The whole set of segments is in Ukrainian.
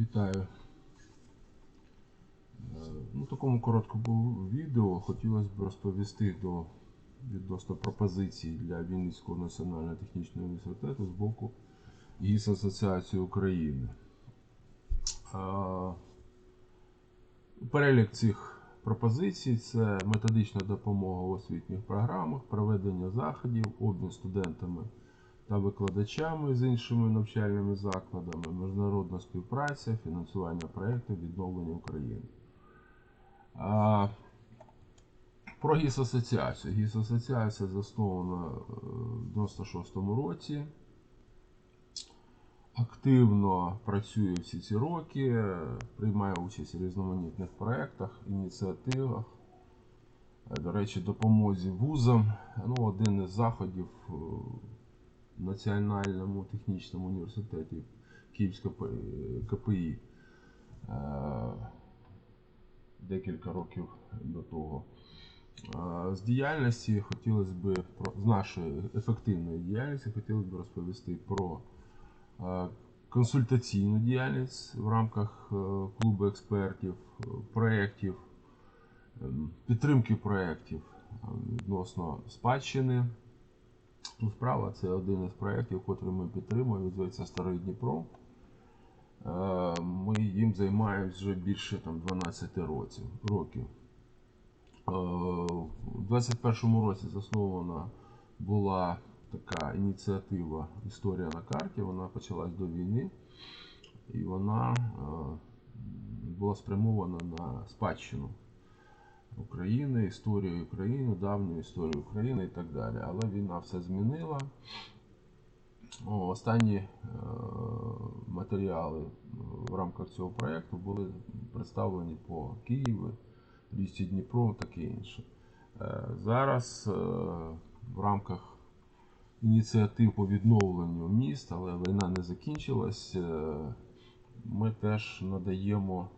Вітаю. Е, Ну, такому короткому відео хотілося б розповісти до, відносно пропозицій для Вінницького національного технічного університету з боку ГІС Асоціації України. Е, Перелік цих пропозицій це методична допомога в освітніх програмах, проведення заходів, обмін студентами та викладачами з іншими навчальними закладами, міжнародна співпраця, фінансування проєктів відновлення України. А, Про ГІС Асоціацію. ГІС Асоціація заснована е, в 96-му році. Активно працює всі ці роки, приймає участь у різноманітних проєктах, ініціативах. Е, До речі, допомозі вузам. Ну, один із заходів е, Національному технічному університеті Київська КПІ е, декілька років до того. Е, З діяльності хотілося б з нашої ефективної діяльності хотілося б розповісти про е, консультаційну діяльність в рамках клубу експертів, проєктів, ем, підтримки проєктів е, відносно спадщини. Ну, Справа це один із проєктів, який ми підтримуємо, відзивається Старий Дніпро. Е, Ми їм займаємось вже більше там, 12 роців- років. Е, У 2021 році заснована була така ініціатива Історія на карті. Вона почалась до війни, і вона е, була спрямована на спадщину України, історію України, давню історію України і так далі. Але війна все змінила. О, Останні е, матеріали е, в рамках цього проєкту були представлені по Києву, Річці Дніпро, таке інше. Е, Зараз е, в рамках ініціатив по відновленню міст, але війна не закінчилась, е, ми теж надаємо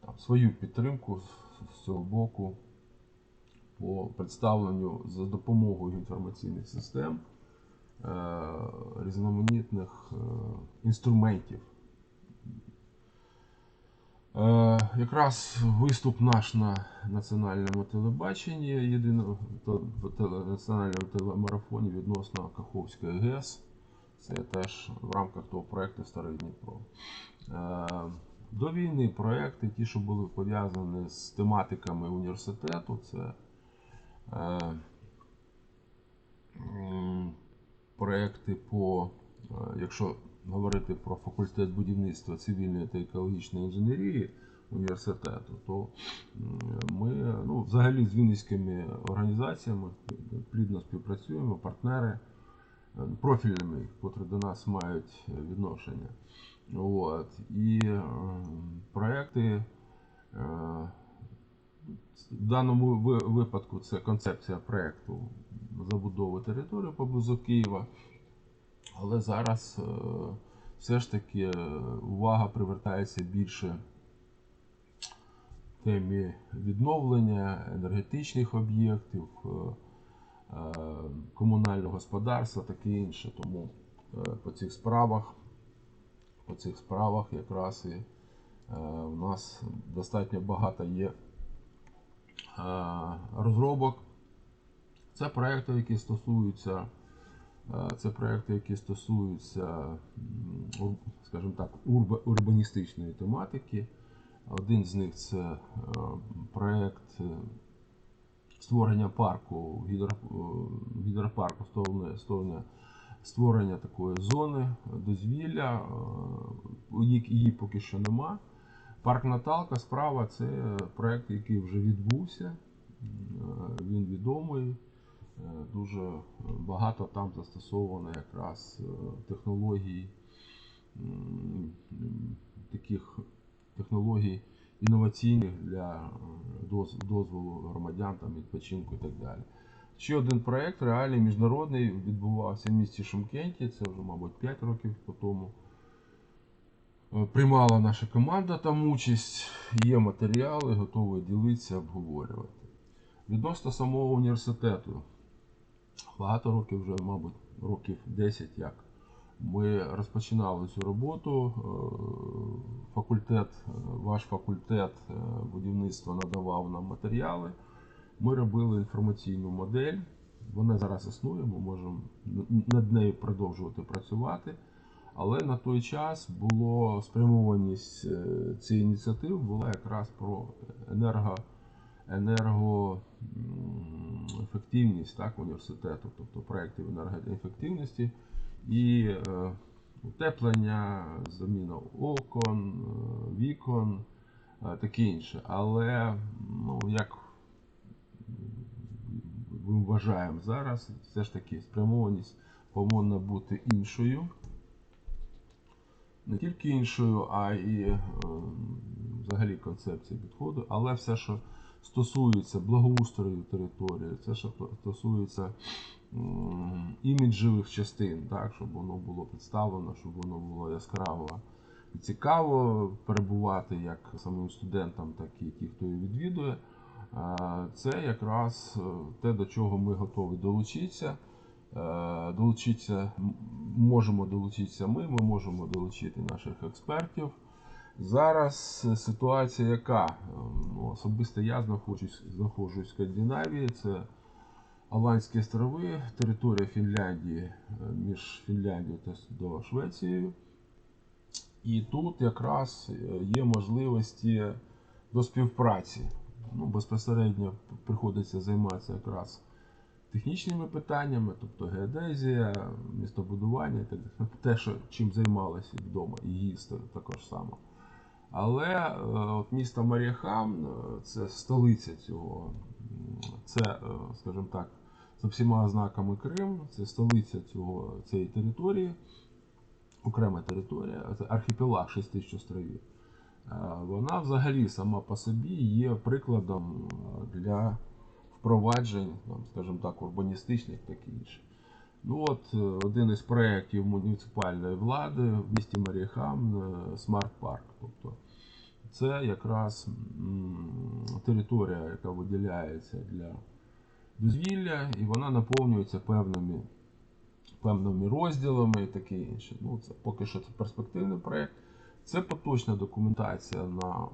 там, свою підтримку з- цього боку по представленню за допомогою інформаційних систем е, різноманітних е, інструментів. Е, Якраз виступ наш на національному телебаченні, єдиному національному телемарафоні відносно Каховської ГЕС. Це теж в рамках того проєкту Старий Дніпро. До війни проекти, ті, що були пов'язані з тематиками університету, це е, проекти по, е, якщо говорити про факультет будівництва цивільної та екологічної інженерії університету, то ми ну, взагалі з вінницькими організаціями плідно співпрацюємо, партнери е, профільними, котрі до нас мають відношення. От. І е, проекти е, в даному випадку це концепція проекту забудови території поблизу Києва. Але зараз е, все ж таки е, увага привертається більше темі відновлення енергетичних об'єктів, е, е, комунального господарства, таке інше. Тому е, по цих справах, по цих справах якраз і е, у нас достатньо багато є е, розробок. Це проекти, які стосуються, е, це проекти, які стосуються, скажімо так, урба- урбаністичної тематики. Один з них це е, проект е, створення парку, гідро, гідропарку, створення, створення, такої зони дозвілля. е, Її, поки що нема. Парк Наталка справа це проект, який вже відбувся. Е, Він відомий. Е, Дуже багато там застосовано якраз е, технологій, таких технологій інноваційних для е, дозволу громадян там, відпочинку і так далі. Ще один проєкт реальний міжнародний відбувався в місті Шимкенті, це вже, мабуть, 5 років по тому. Е, Приймала наша команда там участь, є матеріали, готові ділитися, обговорювати. Відносно самого університету, багато років вже, мабуть, років 10 як Ми розпочинали цю роботу. е, Факультет, е, ваш факультет будівництва надавав нам матеріали. Ми робили інформаційну модель. Вона зараз існує, ми можемо над нею продовжувати працювати. Але на той час було спрямованість е, цієї ініціативи була якраз про енерго, енергоефективність так, університету, тобто проєктів енергоефективності і е, утеплення, заміна окон, е, вікон, таке інше. Але ну, як ми вважаємо зараз, все ж таки спрямованість повинна бути іншою. Не тільки іншою, а і е, взагалі концепції підходу, але все, що стосується благоустрою території, все, що стосується іміджевих частин, так, щоб воно було представлено, щоб воно було яскраво і цікаво перебувати як самим студентам, так і ті, хто її відвідує. Це якраз е, те, до чого ми готові долучитися. Е, Долучитися можемо долучитися ми, ми можемо долучити наших експертів. Зараз е, ситуація яка? Ну, особисто я знаходжусь, знаходжусь в Скандинавії, це Аланські острови, територія Фінляндії між Фінляндією та до Швецією. І тут якраз є можливості до співпраці. Ну, безпосередньо приходиться займатися якраз технічними питаннями, тобто геодезія, містобудування, далі. те, що чим займалися вдома, і їсти також само. Але е, от місто Маріахам е, це столиця цього, це, е, скажімо так, за всіма ознаками Крим, це столиця цього, цієї території, окрема територія, це архіпелаг 6 тисяч островів. Е, Вона взагалі сама по собі є прикладом е, для впроваджень, скажімо так, урбаністичних так. Ну от е, один із проєктів муніципальної влади в місті Маріхам Смарт Парк. Тобто це якраз територія, яка виділяється для дозвілля, і вона наповнюється певними, певними розділами і таке інше. Ну, це поки що це перспективний проєкт. Це поточна документація на е,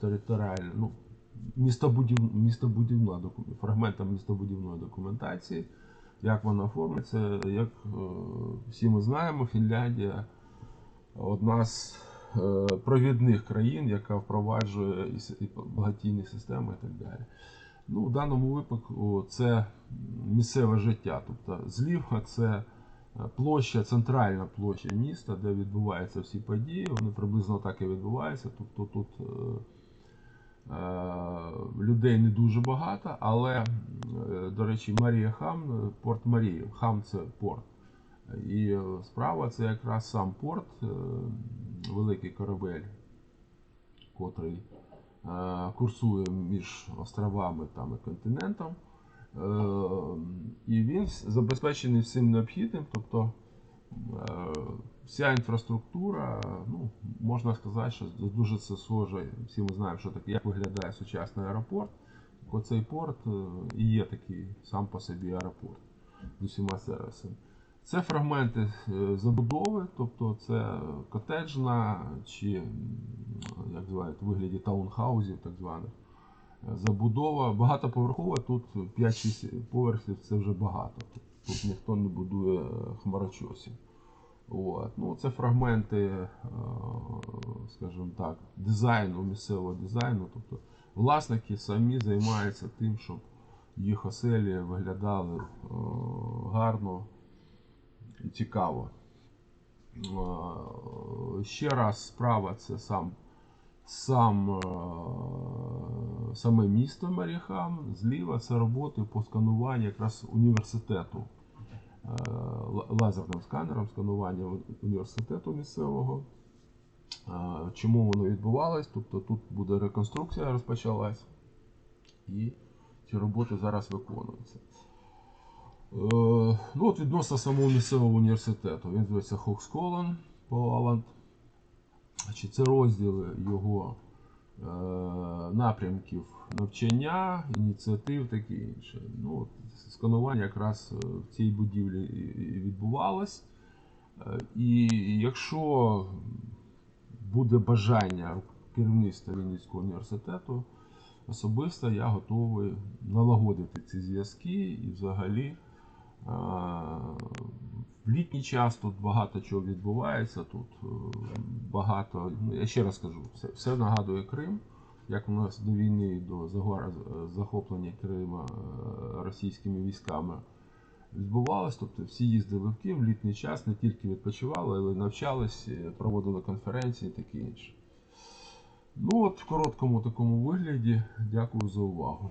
територіальну, ну, містобудів, містобудівна фрагментам містобудівної документації. Як вона оформиться, як е, всі ми знаємо, Фінляндія одна з е, провідних країн, яка впроваджує і багатійні системи і так далі. Ну, в даному випадку це місцеве життя. Тобто злівка це площа, центральна площа міста, де відбуваються всі події. Вони приблизно так і відбуваються. Тобто тут е, е, людей не дуже багато, але, е, до речі, Марія Хам, е, порт Марії. Хам це порт. І е, справа це якраз сам порт, е, великий корабель, котрий е, курсує між островами там, і континентом. Е, І він забезпечений всім необхідним. Тобто е, вся інфраструктура, ну, можна сказати, що дуже це схоже. Всі ми знаємо, що таке, як виглядає сучасний аеропорт. Оцей порт е, і є такий сам по собі аеропорт з усіма сервісами. Це фрагменти забудови, тобто це котеджна чи як звають, вигляді таунхаузів, так званих. Забудова багатоповерхова, тут 5-6 поверхів це вже багато. Тут ніхто не будує хмарочосів. От. Ну, це фрагменти, е, скажімо так, дизайну, місцевого дизайну. Тобто власники самі займаються тим, щоб їх оселі виглядали е, гарно і цікаво. Е, Ще раз справа це сам, сам, саме місто Маріхам. Зліва це роботи по скануванню якраз університету. е, Лазерним сканером сканування університету місцевого. Е, Чому воно відбувалось? Тобто тут буде реконструкція розпочалась, і ці роботи зараз виконуються. Е, Ну, от відносно самого місцевого університету. Він зветься Хоксколан по Аланд. Значить, Це розділи його напрямків навчання, ініціатив, таке інше. Ну, от, сканування якраз е, в цій будівлі відбувалось. Е, І якщо буде бажання керівництва Вінницького університету, особисто я готовий налагодити ці зв'язки і взагалі е, в літній час тут багато чого відбувається. Тут е, багато, ну я ще раз кажу, все, все нагадує Крим. Як у нас до війни, до загора- захоплення Крима е, російськими військами відбувалось. Тобто всі їздили в Київ в літній час, не тільки відпочивали, але й навчались, е, проводили конференції і таке інше. Ну от в короткому такому вигляді. Дякую за увагу.